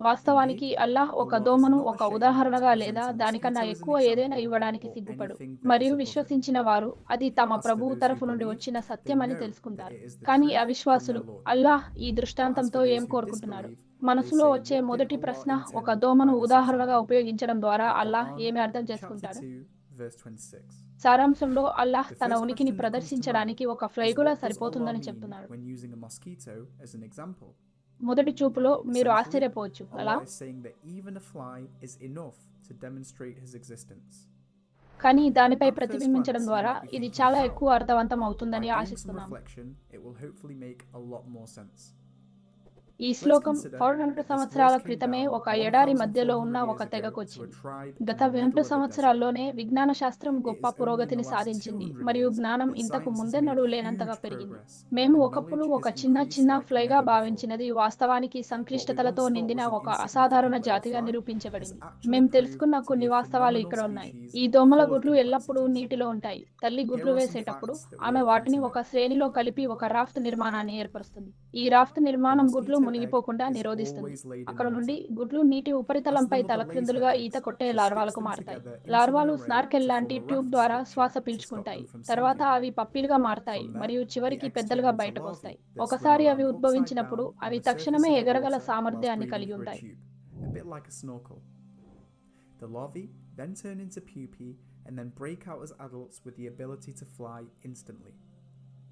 వాస్తవానికి అల్లాహ్ ఒక దోమను ఒక ఉదాహరణగా లేదా దానికన్నా ఎక్కువ ఏదైనా ఇవ్వడానికి సిగ్గుపడు మరియు విశ్వసించిన వారు అది తమ ప్రభువు తరఫు నుండి వచ్చిన సత్యం అని తెలుసుకుంటారు. కానీ అవిశ్వాసులు అల్లాహ్ ఈ దృష్టాంతంతో ఏం కోరుకుంటున్నాడు మనసులో వచ్చే మొదటి ప్రశ్న ఒక దోమను ఉదాహరణగా ఉపయోగించడం ద్వారా అల్లాహ్ ఏమి అర్థం చేసుకుంటాడు? సారాంశంలో అల్లాహ్ తన ఉనికిని ప్రదర్శించడానికి ఒక ఫ్లైగులా సరిపోతుందని చెప్తున్నాడు మొదటి చూపులో మీరు ఆశ్చర్యపోవచ్చు. అలా? కానీ దానిపై ప్రతిబింబించడం ద్వారా ఇది చాలా ఎక్కువ అర్థవంతం అవుతుందని ఆశిస్తున్నాం. ఈ శ్లోకం ఫోర్ హండ్రెడ్ సంవత్సరాల క్రితమే ఒక ఎడారి మధ్యలో ఉన్న ఒక తెగకొచ్చింది. గత రెండు సంవత్సరాల్లోనే విజ్ఞాన శాస్త్రం గొప్ప పురోగతిని సాధించింది. మరియు జ్ఞానం ఇంతకు ముందెన్నడూ లేనంతగా పెరిగింది. మేము ఒకప్పుడు ఒక చిన్న చిన్న ఫ్లైగా భావించినది వాస్తవానికి సంక్లిష్టతలతో నిండిన ఒక అసాధారణ జాతిగా నిరూపించబడింది. మేము తెలుసుకున్న కొన్ని వాస్తవాలు ఇక్కడ ఉన్నాయి. ఈ దోమల గుడ్లు ఎల్లప్పుడూ నీటిలో ఉంటాయి. తల్లి గుడ్లు వేసేటప్పుడు ఆమె వాటిని ఒక శ్రేణిలో కలిపి ఒక రాఫ్ట్ నిర్మాణాన్ని ఏర్పరుస్తుంది ఈ రాఫ్ట్ నిర్మాణం గుడ్లు మునిగిపోకుండా నిరోధిస్తుంది. అక్కడ నుండి గుడ్లు నీటి ఉపరితలంపై తలక్రిందులుగా ఈత కొట్టే లార్వాలకు మారతాయి. లార్వాలు స్నార్కెల్ లాంటి ట్యూబ్ ద్వారా శ్వాస పీల్చుకుంటాయి. తర్వాత అవి పప్పీలుగా మారతాయి మరియు చివరికి పెద్దలుగా బయటకు వస్తాయి. ఒకసారి అవి ఉద్భవించినప్పుడు అవి తక్షణమే ఎగరగల సామర్థ్యాన్ని కలిగి ఉంటాయి. The larvae then turn into pupae and then break out as adults with the ability to fly instantly.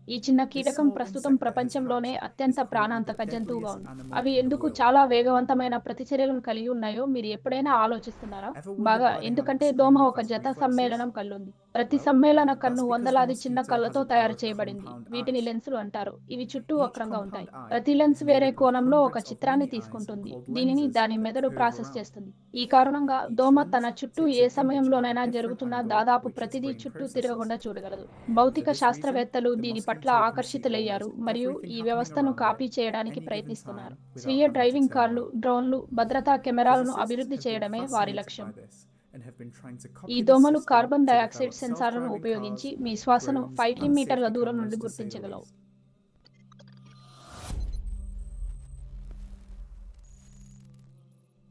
ఈ చిన్న కీటకం ప్రస్తుతం ప్రపంచంలోనే అత్యంత ప్రాణాంతక జంతువుగా ఉంది. అవి ఎందుకు చాలా వేగవంతమైన ప్రతిచర్యలను కలిగి ఉన్నాయో మీరు ఎప్పుడైనా ఆలోచిస్తున్నారా? బాగా ఎందుకంటే దోమ ఒక జత సమ్మేళనం కళ్ళుంది. ప్రతి సమ్మేళన కన్ను వందలాది చిన్న కళ్ళతో తయారు చేయబడింది. వీటిని లెన్సులు అంటారు. ఇవి చుట్టూ వక్రంగా ఉంటాయి. ప్రతి లెన్స్ వేరే కోణంలో ఒక చిత్రాన్ని తీసుకుంటుంది. దీనిని దాని మెదడు ప్రాసెస్ చేస్తుంది. ఈ కారణంగా దోమ తన చుట్టూ ఏ సమయంలోనైనా జరుగుతున్న దాదాపు ప్రతిదీ చుట్టూ తిరగకుండా చూడగలదు. భౌతిక శాస్త్రవేత్తలు దీని పట్ల ఆకర్షితులయ్యారు మరియు ఈ వ్యవస్థను కాపీ చేయడానికి ప్రయత్నిస్తున్నారు. స్వీయ డ్రైవింగ్ కార్లు డ్రోన్లు భద్రతా కెమెరాలను అభివృద్ధి చేయడమే వారి లక్ష్యం. ఈ దోమలు కార్బన్ డయాక్సైడ్ సెన్సార్లను ఉపయోగించి మీ శ్వాసను ఫైవ్ మీటర్ల దూరం నుండి గుర్తించగలవు.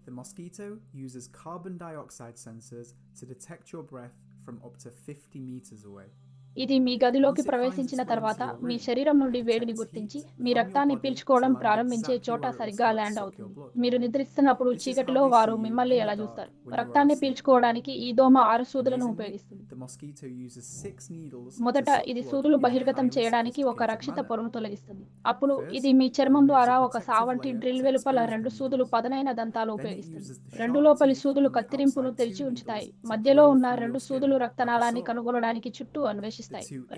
The mosquito uses carbon dioxide sensors to detect your breath from up to 50 meters away. ఇది మీ గదిలోకి ప్రవేశించిన తర్వాత మీ శరీరం నుండి వేడిని గుర్తించి మీ రక్తాన్ని పీల్చుకోవడం ప్రారంభించే చోట సరిగ్గా ల్యాండ్ అవుతుంది. మీరు నిద్రిస్తున్నప్పుడు చీకటిలో వారు మిమ్మల్ని ఎలా చూస్తారు? రక్తాన్ని పీల్చుకోవడానికి ఈ దోమ ఆరు సూదులను ఉపయోగిస్తుంది. మొదట ఇది సూదులు బహిర్గతం చేయడానికి ఒక రక్షిత పొరను తొలగిస్తుంది. అప్పుడు ఇది మీ చర్మం ద్వారా ఒక సావంటి డ్రిల్ వెలుపల రెండు సూదులు పదునైన దంతాలు ఉపయోగిస్తుంది. రెండు లోపలి సూదులు కత్తిరింపును తెరిచి ఉంచుతాయి. మధ్యలో ఉన్న రెండు సూదులు రక్తనాళాన్ని కనుగొనడానికి చుట్టూ అన్వేషిస్తాయి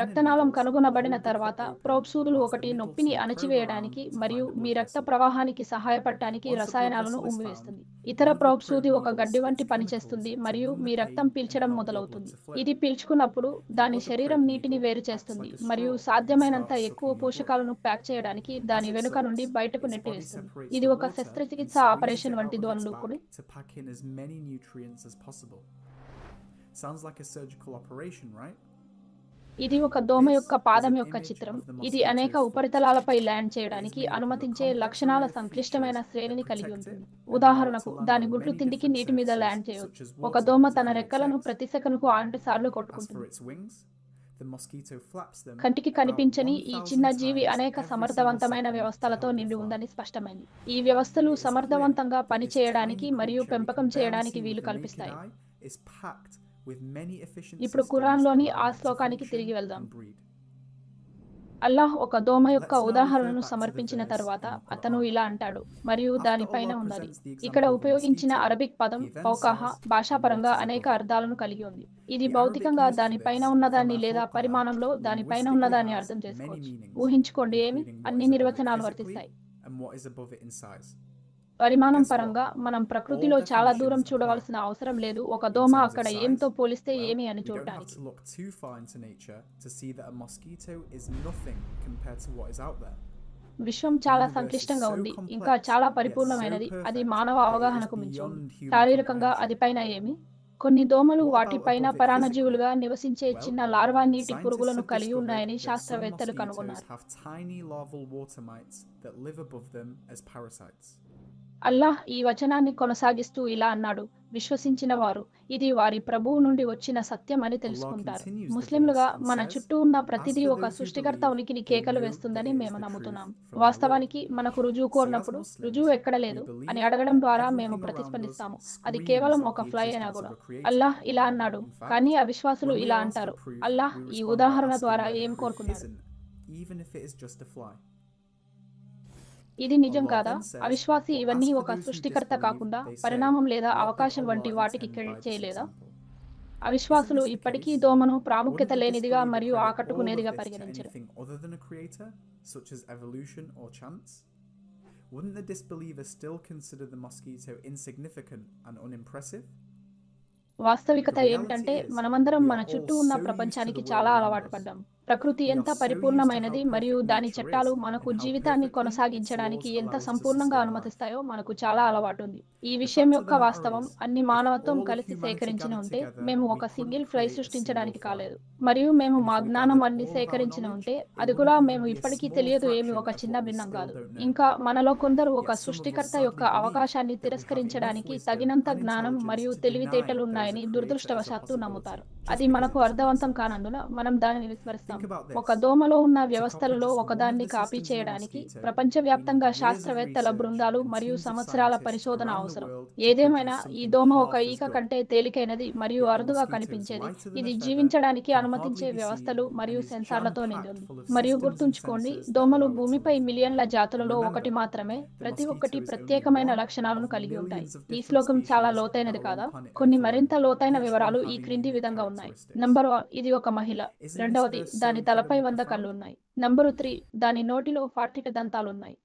రక్తనాళం కనుగొనబడిన తర్వాత ప్రోబ్ సూదులు ఒకటి నొప్పిని అణచివేయడానికి మరియు మీ రక్త ప్రవాహానికి సహాయపడటానికి రసాయనాలను ఉమ్మివేస్తుంది. ఇతర ప్రోబ్ సూది ఒక గడ్డి వంటి పనిచేస్తుంది మరియు మీ రక్తం పీల్చడం మొదలవుతుంది. ఇది పీల్చుకున్నప్పుడు దాని శరీరం నీటిని వేరు చేస్తుంది మరియు సాధ్యమైనంత ఎక్కువ పోషకాలను ప్యాక్ చేయడానికి దాని వెనుక నుండి బయటకు నెట్టివేస్తుంది. ఇది ఒక శస్త్రచికిత్స ఆపరేషన్ వంటి ధ్వనులు possible. Sounds like a surgical operation, right? ఇది ఒక దోమ యొక్క పాదం యొక్క చిత్రం. ఇది అనేక ఉపరితలాలపై ల్యాండ్ చేయడానికి అనుమతించే లక్షణాల సంక్లిష్టమైన శ్రేణిని కలిగి ఉంటుంది. ఉదాహరణకు దాని గుడ్లు తిండికి నీటి మీద ల్యాండ్ చేయవచ్చు. ఒక దోమ తన రెక్కలను ప్రతి సెకనుకు ఆరు సార్లు కొట్టుకుంటుంది. కంటికి కనిపించని ఈ చిన్న జీవి అనేక సమర్థవంతమైన వ్యవస్థలతో నిండి ఉందని స్పష్టమైంది. ఈ వ్యవస్థలు సమర్థవంతంగా పనిచేయడానికి మరియు పెంపకం చేయడానికి వీలు కల్పిస్తాయి. ఇప్పుడు ఖురాన్లోని ఆ శ్లోకానికి తిరిగి వెళ్దాం. అల్లాహ్ ఒక దోమ యొక్క ఉదాహరణను సమర్పించిన తర్వాత అతను ఇలా అంటాడు. మరియు దానిపైన ఉన్నది. ఇక్కడ ఉపయోగించిన అరబిక్ పదం పౌకాహ భాషాపరంగా అనేక అర్థాలను కలిగి ఉంది. ఇది భౌతికంగా దానిపైన ఉన్నదాన్ని లేదా పరిమాణంలో దానిపైన ఉన్నదాన్ని అర్థం చేసుకోవచ్చు. ఊహించుకోండి ఏమి? అన్ని నిర్వచనాలు వర్తిస్తాయి. పరిమాణం పరంగా మనం ప్రకృతిలో చాలా దూరం చూడవలసిన అవసరం లేదు. ఒక దోమ అక్కడ ఏంతో పోలిస్తే ఏమి అని చూడటానికి. విశ్వం చాలా సంక్లిష్టంగా ఉంది. ఇంకా చాలా పరిపూర్ణమైనది. అది మానవ అవగాహనకు మించి శారీరకంగా అది పైన ఏమి? కొన్ని దోమలు వాటిపైన పరాన్నజీవులుగా నివసించే చిన్న లార్వా నీటి పురుగులను కలిగి ఉన్నాయని శాస్త్రవేత్తలు కనుగొన్నారు. అల్లాహ్ ఈ వచనాన్ని కొనసాగిస్తూ ఇలా అన్నాడు. విశ్వసించిన వారు ఇది వారి ప్రభువు నుండి వచ్చిన సత్యం అని తెలుసుకుంటారు. ముస్లింలుగా మన చుట్టూ ఉన్న ప్రతిదీ ఒక సృష్టికర్త ఉనికిని కేకలు వేస్తుందని మేము నమ్ముతున్నాం. వాస్తవానికి మనకు రుజువు కోరినప్పుడు రుజువు ఎక్కడ లేదు అని అడగడం ద్వారా మేము ప్రతిస్పందిస్తాము. అది కేవలం ఒక ఫ్లై అయినా కూడా. అల్లాహ్ ఇలా అన్నాడు. కానీ అవిశ్వాసులు ఇలా అంటారు. అల్లాహ్ ఈ ఉదాహరణ ద్వారా ఏం కోరుకున్నాడు ఇది నిజం కాదా? అవిశ్వాసి ఇవన్నీ ఒక సృష్టికర్త కాకుండా పరిణామం లేదా అవకాశం వంటి వాటికి క్రెడిట్ చేయలేదా? అవిశ్వాసులు ఇప్పటికీ దోమను ప్రాముఖ్యత లేనిదిగా మరియు ఆకట్టుకునేదిగా పరిగణించరు? Wouldn't the disbeliever still consider the mosquito insignificant and unimpressive? వాస్తవికత ఏమిటంటే మనమందరం మన చుట్టూ ఉన్న ప్రపంచానికి చాలా అలవాటు పడ్డాం. ప్రకృతి ఎంత పరిపూర్ణమైనది మరియు దాని చట్టాలు మనకు జీవితాన్ని కొనసాగించడానికి ఎంత సంపూర్ణంగా అనుమతిస్తాయో మనకు చాలా అలవాటు ఉంది ఈ విషయం యొక్క వాస్తవం అన్ని మానవత్వం కలిసి సేకరించిన ఉంటే మేము ఒక సింగిల్ ఫ్లై సృష్టించడానికి కాలేదు. మరియు మేము మా జ్ఞానం అన్ని సేకరించిన ఉంటే అది కూడా మేము ఇప్పటికీ తెలియదు ఏమి ఒక చిన్న భిన్నం కాదు ఇంకా మనలో కొందరు ఒక సృష్టికర్త యొక్క అవకాశాన్ని తిరస్కరించడానికి తగినంత జ్ఞానం మరియు తెలివితేటలు ఉన్నాయని దురదృష్టవశాత్తు నమ్ముతారు. అది మనకు అర్థవంతం కానందున మనం దానిని విస్మరిస్తాం. ఒక దోమలో ఉన్న వ్యవస్థలలో ఒకదాన్ని కాపీ చేయడానికి ప్రపంచవ్యాప్తంగా శాస్త్రవేత్తల బృందాలు మరియు సంవత్సరాల పరిశోధన అవసరం. ఏదేమైనా ఈ దోమ ఒక ఈక కంటే తేలికైనది మరియు అరుదుగా కనిపించేది. ఇది జీవించడానికి అనుమతించే వ్యవస్థలు మరియు సెన్సార్లతో నిండి ఉంది. మరియు గుర్తుంచుకోండి దోమలు భూమిపై మిలియన్ల జాతులలో ఒకటి మాత్రమే ప్రతి ఒక్కటి ప్రత్యేకమైన లక్షణాలను కలిగి ఉంటాయి. ఈ శ్లోకం చాలా లోతైనది కాదా? కొన్ని మరింత లోతైన వివరాలు ఈ క్రింది విధంగా ఉన్నాయి. నంబర్ వన్ ఇది ఒక మహిళ. రెండవది దాని తలపై వంద కళ్ళు ఉన్నాయి. నంబరు త్రీ దాని నోటిలో ఫార్టీ దంతాలు ఉన్నాయి.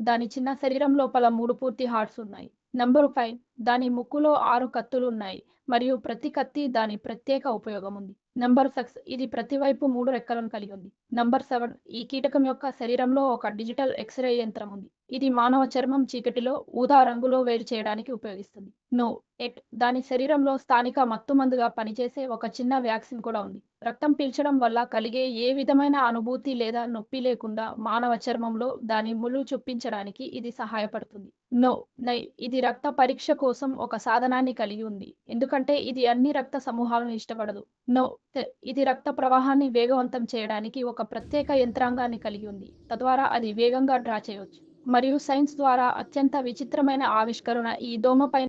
దాని చిన్న శరీరం లోపల మూడు పూర్తి హార్ట్స్ ఉన్నాయి. నంబరు ఫైవ్ దాని ముక్కులో ఆరు కత్తులు ఉన్నాయి. మరియు ప్రతి కత్తి దాని ప్రత్యేక ఉపయోగం ఉంది. నంబర్ సిక్స్ ఇది ప్రతి వైపు మూడు రెక్కలను కలిగి ఉంది. నంబర్ సెవెన్ ఈ కీటకం యొక్క శరీరంలో ఒక డిజిటల్ ఎక్స్రే యంత్రం ఉంది. ఇది మానవ చర్మం చీకటిలో ఊదా రంగులో వేరు చేయడానికి ఉపయోగిస్తుంది. నో ఎట్ దాని శరీరంలో స్థానిక మత్తుమందుగా పనిచేసే ఒక చిన్న వ్యాక్సిన్ కూడా ఉంది. రక్తం పీల్చడం వల్ల కలిగే ఏ విధమైన అనుభూతి లేదా నొప్పి లేకుండా మానవ చర్మంలో దాని ముళ్ళు చొప్పించడానికి ఇది సహాయపడుతుంది. నో నై ఇది రక్త పరీక్ష కోసం ఒక సాధనాన్ని కలిగి ఉంది. ఎందుకంటే ఇది అన్ని రక్త సమూహాలను ఇష్టపడదు. నో ఇది రక్త ప్రవాహాన్ని వేగవంతం చేయడానికి ఒక ప్రత్యేక యంత్రాంగాన్ని కలిగి ఉంది. తద్వారా అది వేగంగా డ్రా చేయవచ్చు మరియు సైన్స్ ద్వారా అత్యంత విచిత్రమైన ఆవిష్కరణ ఈ దోమపై